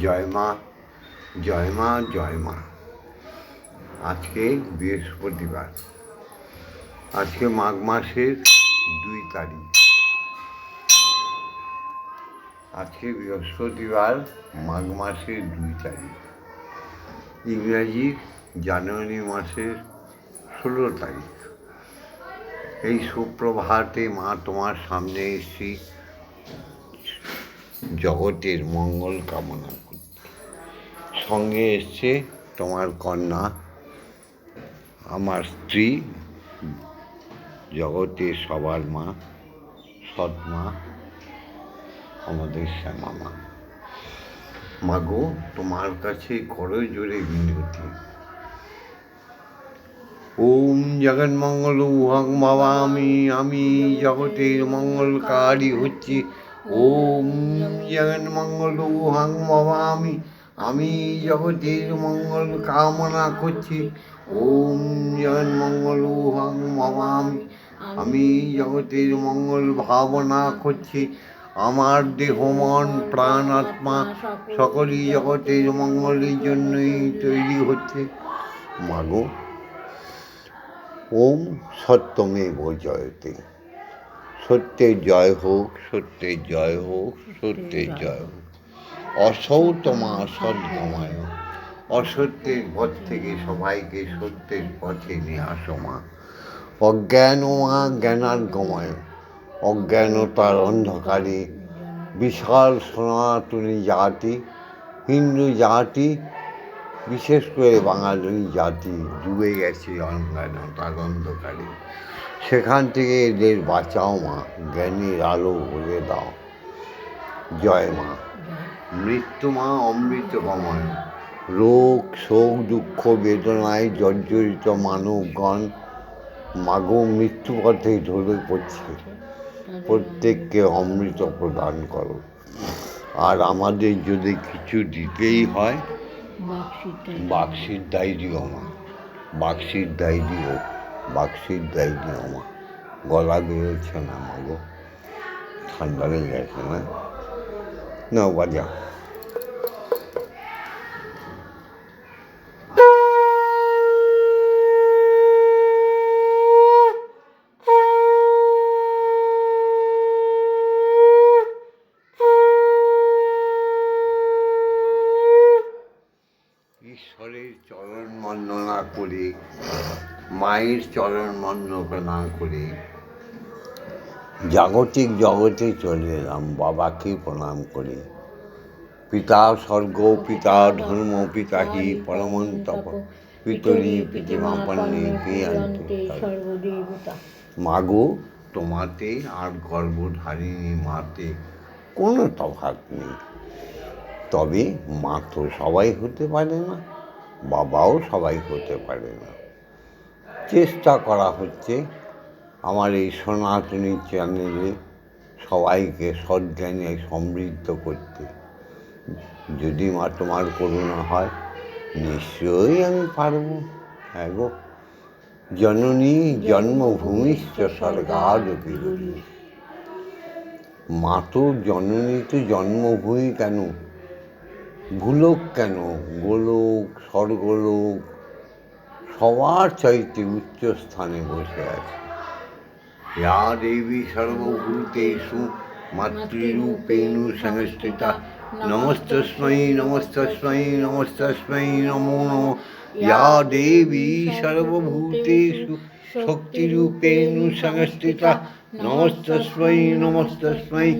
জয় মা জয় মা জয় মা। আজকে বৃহস্পতিবার। আজকে মাঘ মাসের দুই তারিখ। আজকে বৃহস্পতিবার মাঘ মাসের দুই তারিখ। ইংরাজি জানুয়ারি মাসের ষোলো তারিখ। এই সুপ্রভাতে মা তোমার সামনে এসেছি। জগতের মঙ্গল কামনা সঙ্গে এসছে তোমার কন্যা, আমার স্ত্রী, জগতের সবার মা সৎ মা আমাদের শ্যামা মা মাগো, তোমার কাছে করো জোরে বিনতি ওম জগন্মঙ্গল উহং বাবা আমি আমি জগতের মঙ্গলকারী হচ্ছি। ওম জগন্মঙ্গল উহং বাবা আমি জগতের মঙ্গল কামনা করছি। ওম জগন্মঙ্গল উহং বাবা আমি আমি জগতের মঙ্গল ভাবনা করছি। আমার দেহ, মন, প্রাণ, আত্মা সকলই জগতের মঙ্গলের জন্যই তৈরি হচ্ছে। মাগো, ওম সত্যমেব জয়তে। সত্যের জয় হোক সত্যের জয় হোক সত্যের জয় হোক। অসৌ তোমা সদ্গমায় অসত্যের পথ থেকে সবাইকে সত্যের পথে নিয়ে আসো মা। অজ্ঞান মা জ্ঞানার গময় অজ্ঞানতার অন্ধকারে বিশাল সনাতনী জাতি হিন্দু জাতি বিশেষ করে বাঙালি জাতি ডুবে গেছে অজ্ঞানতার অন্ধকারে। সেখান থেকে এদের বাঁচাও মা জ্ঞানীর আলো বলে দাও। জয় মা। মৃত্যু মা অমৃত গময় রোগ শোক দুঃখ বেদনায় জর্জরিত মানবগণ মাগো মৃত্যু পথে ঢলে পড়ছে। প্রত্যেককে অমৃত প্রদান করো। আর আমাদের যদি কিছু দিতেই হয় বাক্সির দায় দিও মা। বাক্সির দায় দিও। বাক্সির দেয়নি আমার গলা বেরোচ্ছে না মাগো। ঠান্ডা লেগে গেছে না? না বাজা ঈশ্বরের চরণ বন্দনা করে মায়ের চরণ বন্দনা করে। জাগতিক জগতে চলে এলাম বাবাকে প্রণাম করে। পিতা স্বর্গ পিতা ধর্ম পিতাহি পরমন্তপ পিতরি পিতিমা পণ্যে মাগো তোমাতে আর গর্ভধারিণী মাতে কোনো তফাৎ নেই। তবে মা তো সবাই হতে পারে না বাবাও সবাই হতে পারে না। চেষ্টা করা হচ্ছে। আমার এই সনাতনী চ্যানেলে সবাইকে সজ্ঞানে সমৃদ্ধ করতে। যদি মা, তোমার করুণা হয়, নিশ্চয়ই আমি পারব। হ্যাঁ গো। জননী জন্মভূমিশ্চ স্বর্গাদপি মা তো জননী, তো জন্মভূমি কেন? ভুলোক কেন? গোলোক, স্বর্গলোক সবার চাইতে উচ্চ স্থানে বসে আছে। য়া দেবী সর্বভূতেষু মাতৃরূপেণ সংস্থিতা নমস্তস্মৈ নমস্তস্মৈ নমস্তস্মৈ, নমো নম। য়া দেবী সর্বভূতেষু শক্তিরূপেণু সংস্থিতা নমস্তস্মৈ নমস্তস্মৈ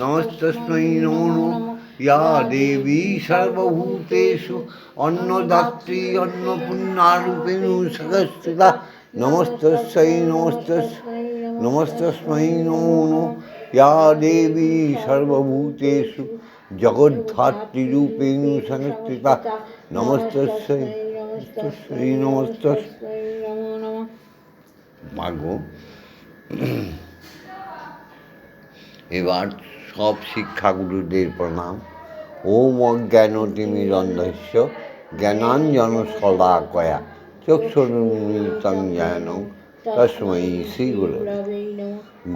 নমস্তস্মৈ, নমো নম। या देवी सर्वभूतेषु अन्नदात्री अन्नपूर्णारूपेण सकस्थिता नमस्तस्यै नमस्तस् नमस्तस्मै, नमो नो या देवी सर्वभूतेषु जगद्धात्रीरूपेण संस्थिता नमस्तस्यै नमस्तस्यै नमस्तस् মাগো এবার সব শিক্ষাগুরুদের প্রণাম। ওম অজ্ঞান তিমিরন্ধস্য জ্ঞানাঞ্জন সদাকয়া। চক্ষুরুন্মিলিতং জ্ঞানং তস্মৈ শ্রী গুরু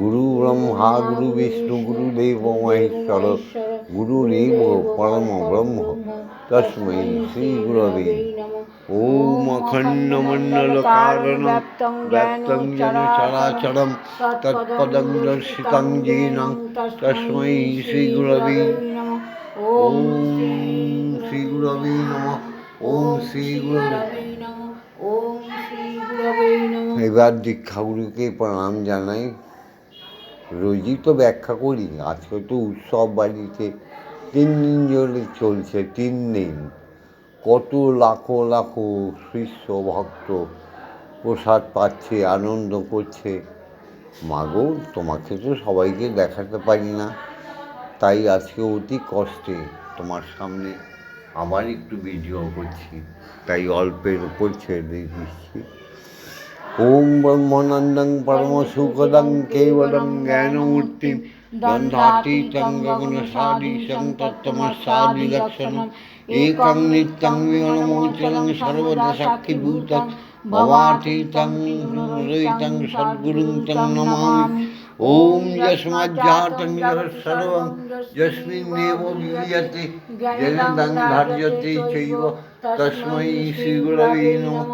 গুরু ব্রহ্মা, গুরু বিষ্ণু গুরুদেব মহেশ্বর গুরুরেব পরম ব্রহ্ম। তস্मै শ্রীগুরবে ॐ अखण्डमण्डलकारणं व्यक्तं येन चराचरं तत्पदं दर्शितं येन तस्मै श्रीगुरवे ॐ श्रीगुरवे नमः ॐ শ্রীগুরবে ওম শ্রী গুরবে নমঃ এবার দীক্ষাগুরুকে প্রণাম জানাই রোজই তো ব্যাখ্যা করি আজকে তো উৎসব বাড়িতে তিন দিন ধরে চলছে তিন দিন কত লাখো লাখো শিষ্য, ভক্ত প্রসাদ পাচ্ছে, আনন্দ করছে। মাগো, তোমাকে তো সবাইকে দেখাতে পারি না। তাই আজকে অতি কষ্টে তোমার সামনে আবার একটু ভিডিও করছি। তাই অল্পের উপর ছেড়ে দিচ্ছি। ওম ব্রহ্মানন্দং পরম সুখদং কেবলং জ্ঞানমূর্তি জ্ঞানমূর্তিম দ্বন্দ্বাতীতং গগনসাদীশং তত্তমসাদি লক্ষণম বিগণমোচরং সর্বদা সাক্ষীভূতং ভবাতীতং রহিতং সদ্গুরুং তং নমামি ওম যস্মাজ্জাতং যः সর্বং যস্মিন্নেব বিলীয়তে জগদং ধার্যতে চৈব তস্मै শ্রীগুরবে নমঃ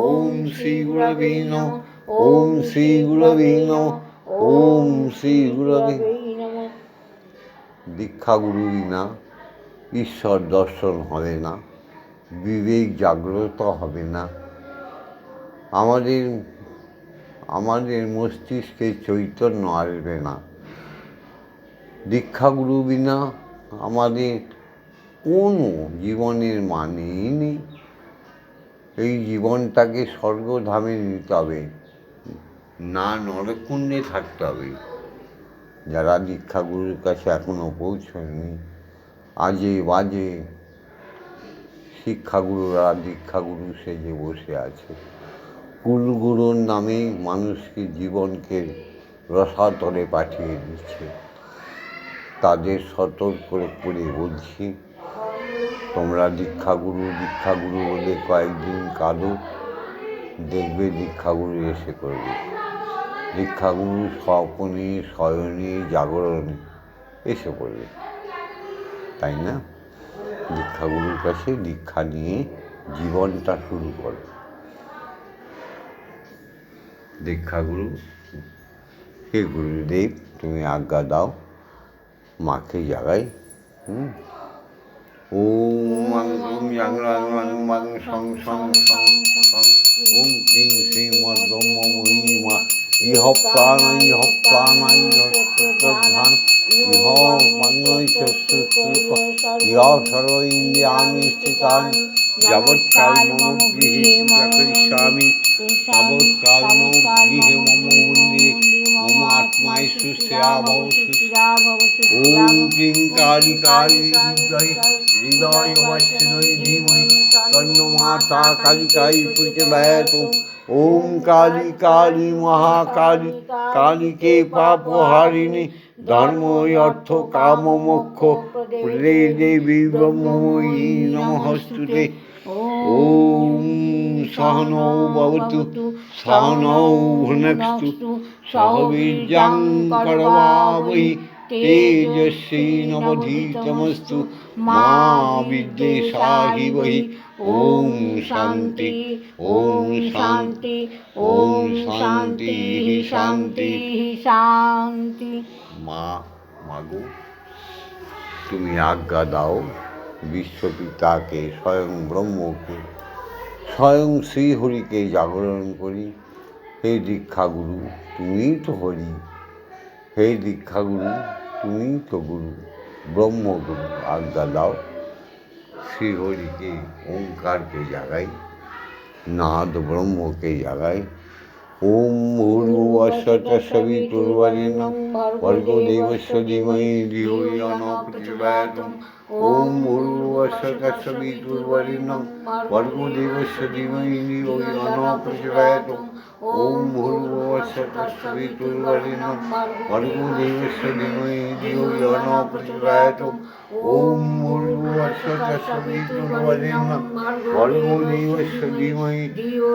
ওম শ্রীগুরবে নমঃ ওম শ্রীগুরবে নমঃ ওম শ্রীগুরবে নমঃ দীক্ষাগুরু বিনা ঈশ্বর দর্শন হবে না, বিবেক জাগ্রত হবে না। আমাদের আমাদের মস্তিষ্কে চৈতন্য আসবে না। দীক্ষাগুরু বিনা আমাদের কোনো জীবনের মানেই নেই। এই জীবনটাকে স্বর্গধামে নিতে হবে, না নরকুণ্ডে থাকতে হবে। যারা দীক্ষাগুরুর কাছে এখনও পৌঁছয়নি আজে বাজে শিক্ষাগুরুরা, দীক্ষাগুরু সেজে বসে আছে। কুলগুরুর নামে মানুষকে জীবনকে রসাতলে পাঠিয়ে দিচ্ছে। তাদের সতর্ক করে বলছি, তোমরা দীক্ষাগুরু দীক্ষাগুরু বলে কয়েকদিন কাঁদো, দেখবে দীক্ষাগুরু এসে করবে। দীক্ষাগুরু স্বপনে শয়নে জাগরণে এসে পড়বে। তাই না দীক্ষাগুরুর কাছে দীক্ষা নিয়ে জীবনটা শুরু করো দীক্ষাগুরু হে গুরুদেব তুমি আজ্ঞা দাও মাকে জাগাই হুম ওম মাং ওম ইয়াং রাং রাং মাং সং সং সং সং ওম ক্রিং শ্রীং মদ ব্রহ্ম মহিমা ইহ প্রাণ ইহ প্রাণ ইহ ধান ইহ মান্নই ইহ সর্ব ইন্দ্রিয়াণি স্থিতানি যাবৎকাল মম গৃহে করিষ্যামি তাবৎকাল মম গৃহে মম মন্দিরে মম আত্মায় সুশ্রেয়া ভব ওম ক্রিং কালী কালী বিদ্মহে হৃদয় বৈষ্ণবী ধীমহি তন্ন মাতা কালিকাই প্রচবায়ত ওম কালী কালী মহাকালী কালীকে পাপ হারিণী ধর্ম অর্থ কাম মোক্ষ প্রে দেবী ব্রহ্মময়ী নমস্তুতে ওম সহনৌ ভবতু সহনৌ ভুনক্তু। সহ বীর্যং করবাবহি তেজস্বী নবধীতমস্তু। মা বিদ্বেষাহি বহি। ওম শান্তি ওম শান্তি ওম শান্তি শান্তি শান্তি। মা, মাগো, তুমি আজ্ঞা দাও বিশ্বপিতাকে স্বয়ং ব্রহ্মকে, স্বয়ং শ্রীহরিকে জাগরণ করি। হে দীক্ষাগুরু, তুমিই তো হরি। হে দীক্ষাগুরু, তুমিই তো গুরু। ব্রহ্মগুরু, আজ্ঞা দাও শ্রীহরিকে, ওঙ্কারকে জাগাই, নাদ ব্রহ্মকে জাগাই। ॐ भूर्भुवस्वतस्सवितुर्वरेण्यं भर्गो देवस्य धीमहि धियो यो न ॐ भूर्भुवस्वतस्सवितुर्वरेण्यं भर्गो देवस्य धीमहि धियो यो न प्रचोदयात् ॐ भूर्भुवस्वतस्सवितुर्वरेण्यं भर्गो देवस्य धीमहि धियो यो ॐ वितुर्वरेण्यं भर्गो देवस्य धीमहि धियो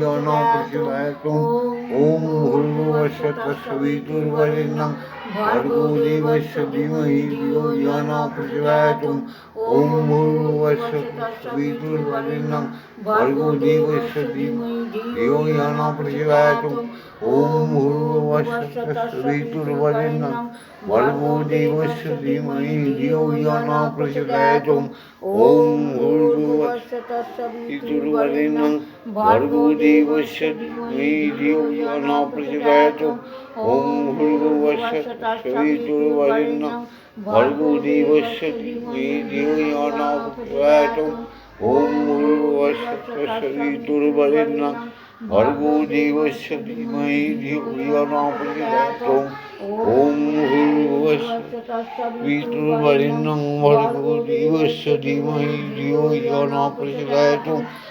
यो न प्रचोदयात् ॐ भूर्भुवस्सुः वितुर्वरेण्यं भर्गो देवस्य धीमहि धियो यो न प्रचोदयात् ॐ भूर्भुवस्सुः पितुर्वरेण्यं भर्गो देवस्य धीमहि धियो यो न प्रचोदयात् ॐ भूर्भुवस्सुः पितुर्वरेण्यं भर्गो देवस्य धीमहि धियो यो न प्रचोदयात् ॐ भूर्भुवस्सुः पितुर्वरेण्यं भर्गो देवस्य धीमहि धियो यो न प्रचोदयात् ॐ भूर्भुवस्सुः पितृवरेण्यं भर्गो देवस्य धीमहि धियो यो न प्रचोदयात्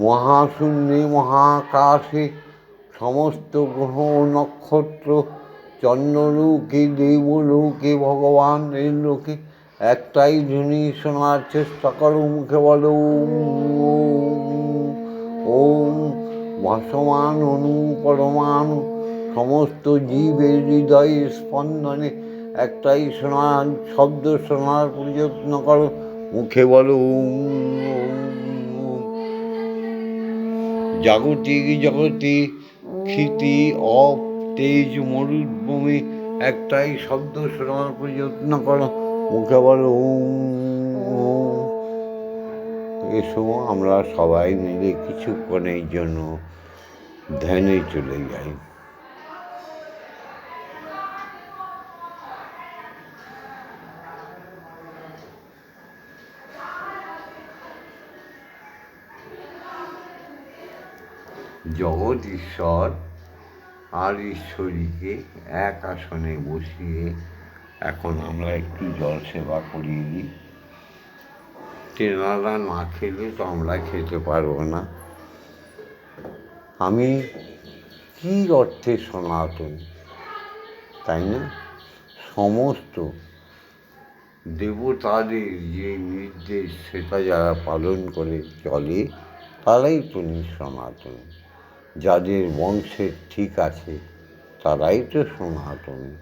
মহাশূন্যে মহাকাশে সমস্ত গ্রহ নক্ষত্র চন্দ্রলোকে দেবলোকে ভগবানের লোকে একটাই ধ্বনি শোনার চেষ্টা করো মুখে বলো ওম, ভাসমান অনু পরমাণু সমস্ত জীবের হৃদয়ে স্পন্দনে একটাই শোনার শব্দ শোনার প্রযত্ন করো মুখে বলো ওম। জাগতিক জগতে ক্ষিতি অপ তেজ মরুভূমি একটাই শব্দ শোনার প্রযত্ন করো মুখে বলো। এসো আমরা সবাই মিলে কিছুক্ষণের জন্য ধ্যানে চলে যাই জগৎ ঈশ্বর আর ঈশ্বরীকে এক আসনে বসিয়ে এখন আমরা একটু জল সেবা করিয়ে দিই। তেনারা না খেলে তো আমরা খেতে পারব না। আমি কী অর্থে সনাতন, তাই না? সমস্ত দেবতাদের যে নির্দেশ, সেটা যারা পালন করে চলে, তারাই তুমি সনাতন যাদের বংশের ঠিক আছে, তারাই তো সনাতন।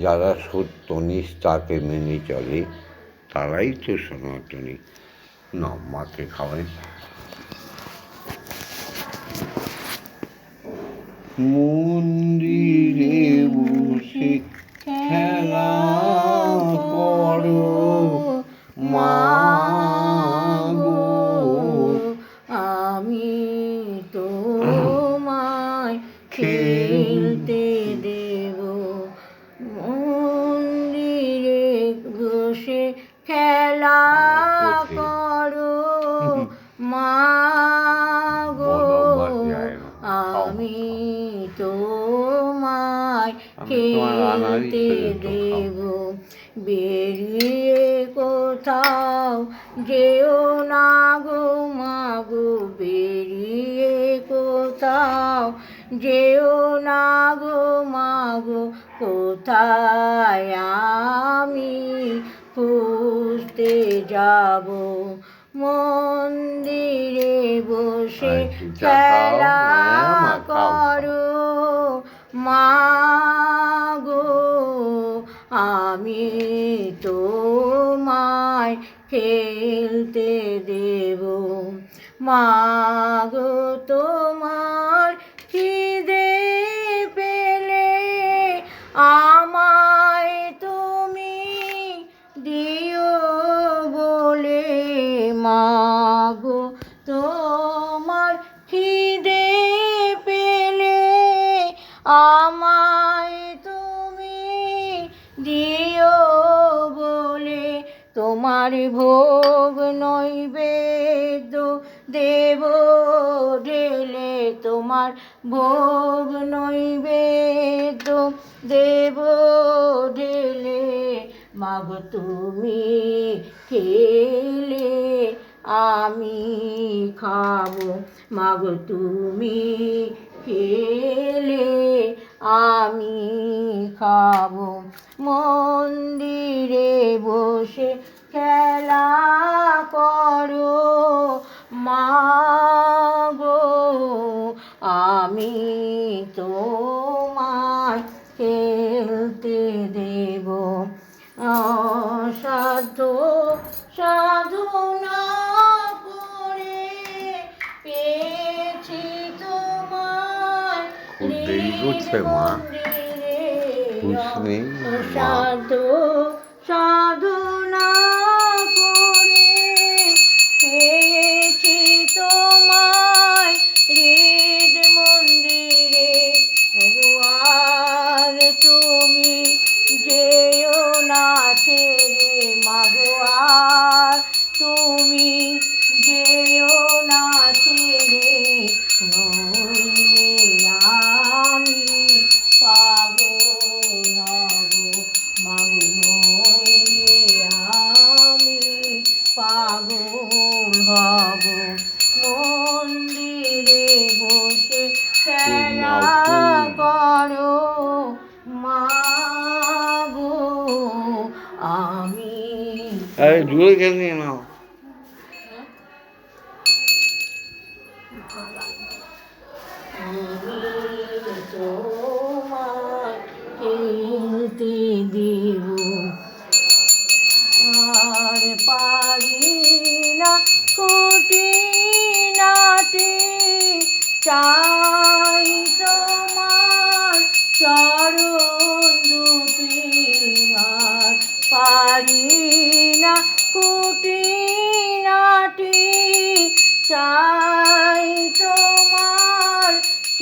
যারা সত্য তাকে মেনে চলে, তারাই তো সনাতনী। না মাকে খাওয়াই। মন্দিরে যেও না গো মাগো বেরিয়ে কোথাও? যেও না গো মাগো কোথায় আমি? খুঁজতে যাব মন্দিরে বসে খেলা হ্যাঁ। করো। মা গো আমি তোমায় খেলতে দেব। মাগো তোমার খিদে ভোগ নৈবেদ্য দেব ঢেলে তোমার ভোগ নৈবেদ্য দেব ঢেলে। মাগো, তুমি খেলে আমি খাব। মাগো, তুমি খেলে আমি খাব। মন্দিরে বসে হৃদ মন্দিরে। ভগবান তুমি যেও না তুমি যেও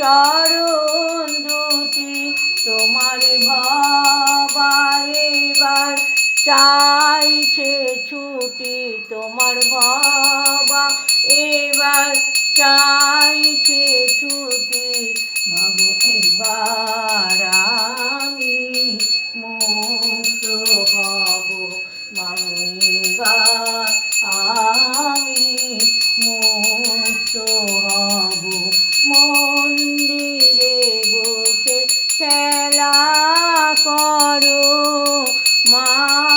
চরণ দুটি তোমার ভাবার এবার চাইছে ছুটি তোমার বাবা এবার চাইছে ছুটি। মাগো এবার আমি মুক্ত হব। মাগো এবার আমি মুক্ত হব। মন্দিরে বসে খেলা করো। মাগো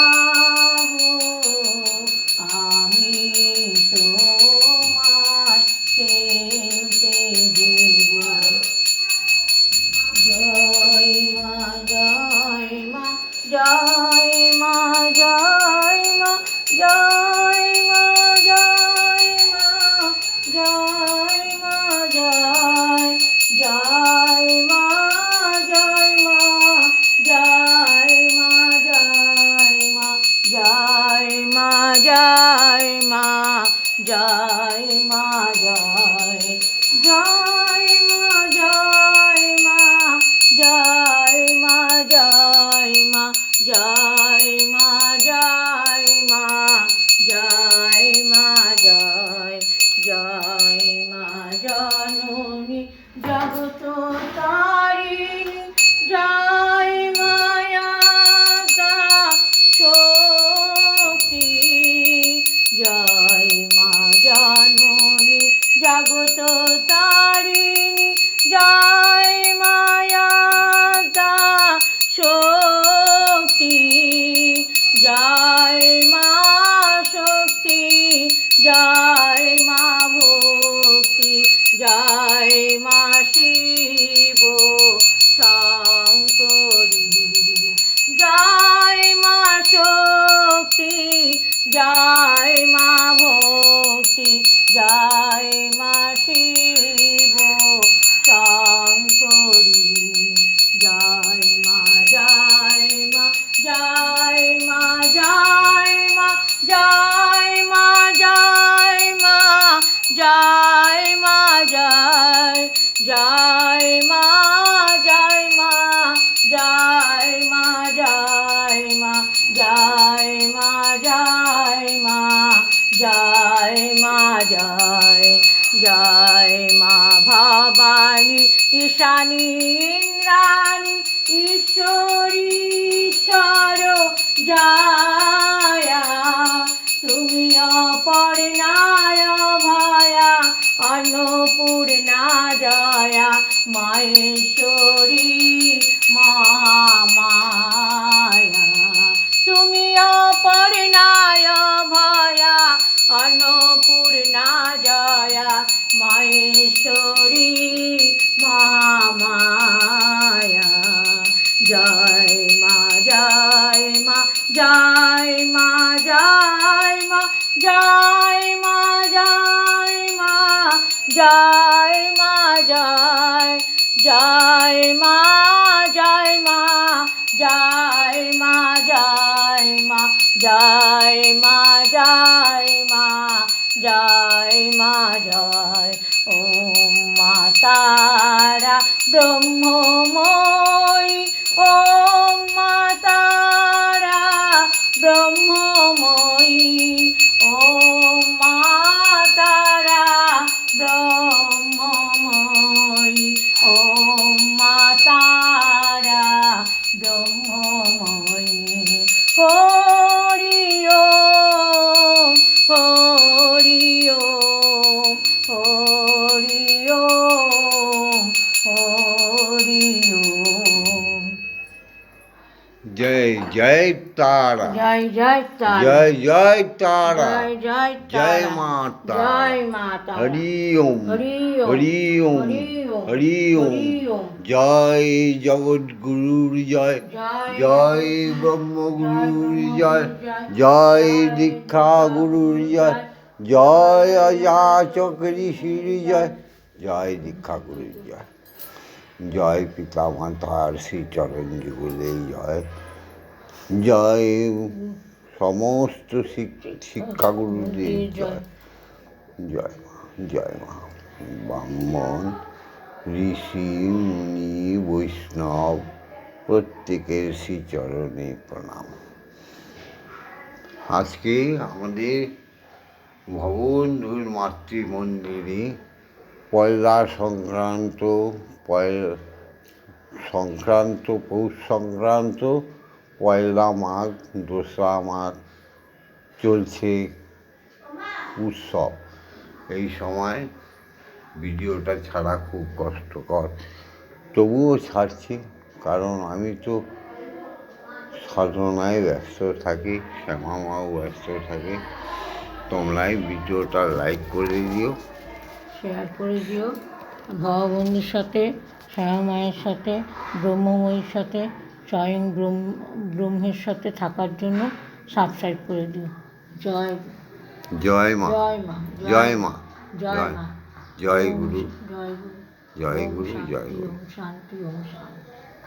তারিণী জয় মায়া শক্তি। জয় মা শক্তি, জয় মা ভক্তি, জয় মা শিব শঙ্করী। জয় মা শক্তি, জয় মা ভক্তি জয় মা শিব শঙ্করী। জয় মা জয় মা জয় মা জয় মা জয় মা জয় মা জয় মা জয় জয় মা। জয় মা জয় জয় মা ভবানী, ঈশানী ইন্দ্রাণী ঈশ্বরী, ঈশ্বর জয়া। তুমি অপর্ণায় ভয়া অন্নপূর্ণা জয়া। মহেশ্বরী মহামায়া তুমি অপর্ণায় ভয়া অন্নপূর্ণা জয়া, মহেশ্বরী মহামায়া। জয় মা জয় মা জয় মা জয় মা জয় মা জয় মা জয় মা, জয় জয় মা জয় মা। জয় মা জয় মা জয় মা জয় মা জয় মা জয় ও মা তারা ব্রহ্মময়ী ওম মা তারা ব্রহ্মময়ী। তারা জয় জয় তারা জয় জয় তারা জয় জয় জয় তারা। মাতা জয় মাতা হরি ওম হরি ওম হরি ওম হরি ওম হরি ওম হরি ওম জয় জগৎগুরুর জয় জয় ব্রহ্মগুরুর জয় জয় দীক্ষা গুরুর জয় জয় অযাচক ঋষির জয় জয় দীক্ষা গুরুর জয় জয় পিতা মাতার শ্রীচরণ যুগলে জয় সমস্ত শিক- শিক্ষাগুরুদের জয়। জয়। মা জয় মা। ব্রাহ্মণ ঋষি মুনি বৈষ্ণব প্রত্যেকের শ্রীচরণে প্রণাম। আজকে আমাদের ভববন্ধুর মাতৃমন্দিরে পয়লা সংক্রান্ত পয়লা সংক্রান্ত পৌষ সংক্রান্ত পয়লা মাঘ, দোসরা মাঘ চলছে উৎসব। এই সময় ভিডিওটা ছাড়া খুব কষ্টকর। তবুও ছাড়ছি, কারণ আমি তো সাধনায় ব্যস্ত থাকি শ্যামা মাও ব্যস্ত থাকে। তোমরাই ভিডিওটা লাইক করে দিও। শেয়ার করে দিও। ভগবন্ধুর সাথে শ্যামা মায়ের সাথে, ব্রহ্মময়ীর সাথে। স্বয়ং ব্রহ্ম ব্রহ্মের সাথে থাকার জন্য সাবস্ক্রাইব করে দিও। জয়। জয় মা। জয় মা। জয় মা। জয় জয়। মা। জয় গুরু। জয় গুরু। জয় গুরু জয় গুরু। শান্তি ওম শান্তি।